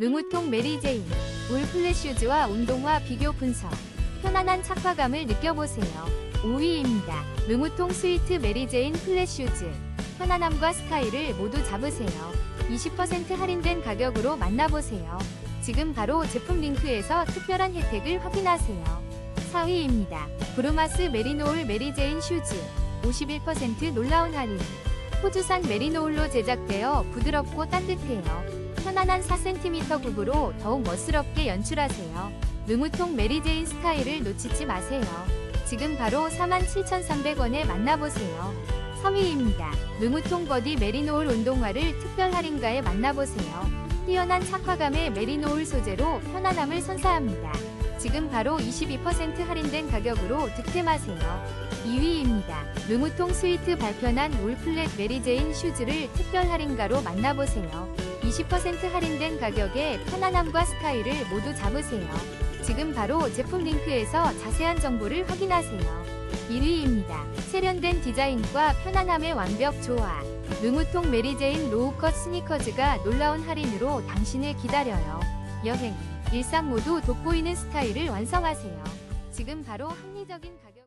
르무통 메리제인 울 플랫슈즈와 운동화 비교 분석 편안한 착화감을 느껴보세요. 5위입니다. 르무통 스위트 메리제인 플랫슈즈 편안함과 스타일을 모두 잡으세요. 20% 할인된 가격으로 만나보세요. 지금 바로 제품 링크에서 특별한 혜택을 확인하세요. 4위입니다. 브루마스 메리노울 메리제인 슈즈 51% 놀라운 할인 호주산 메리노울로 제작되어 부드럽고 따뜻해요. 편안한 4cm 굽으로 더욱 멋스럽게 연출하세요. 르무통 메리제인 스타일을 놓치지 마세요. 지금 바로 47,300원에 만나보세요. 3위입니다. 르무통 버디 메리노울 운동화를 특별 할인가에 만나보세요. 뛰어난 착화감의 메리노울 소재로 편안함을 선사합니다. 지금 바로 22% 할인된 가격으로 득템하세요. 2위입니다. 르무통 스위트 발편한 올플랫 메리제인 슈즈를 특별 할인가로 만나보세요. 20% 할인된 가격에 편안함과 스타일을 모두 잡으세요. 지금 바로 제품 링크에서 자세한 정보를 확인하세요. 1위입니다. 세련된 디자인과 편안함의 완벽 조화. 르무통 메리제인 로우컷 스니커즈가 놀라운 할인으로 당신을 기다려요. 여행, 일상 모두 돋보이는 스타일을 완성하세요. 지금 바로 합리적인 가격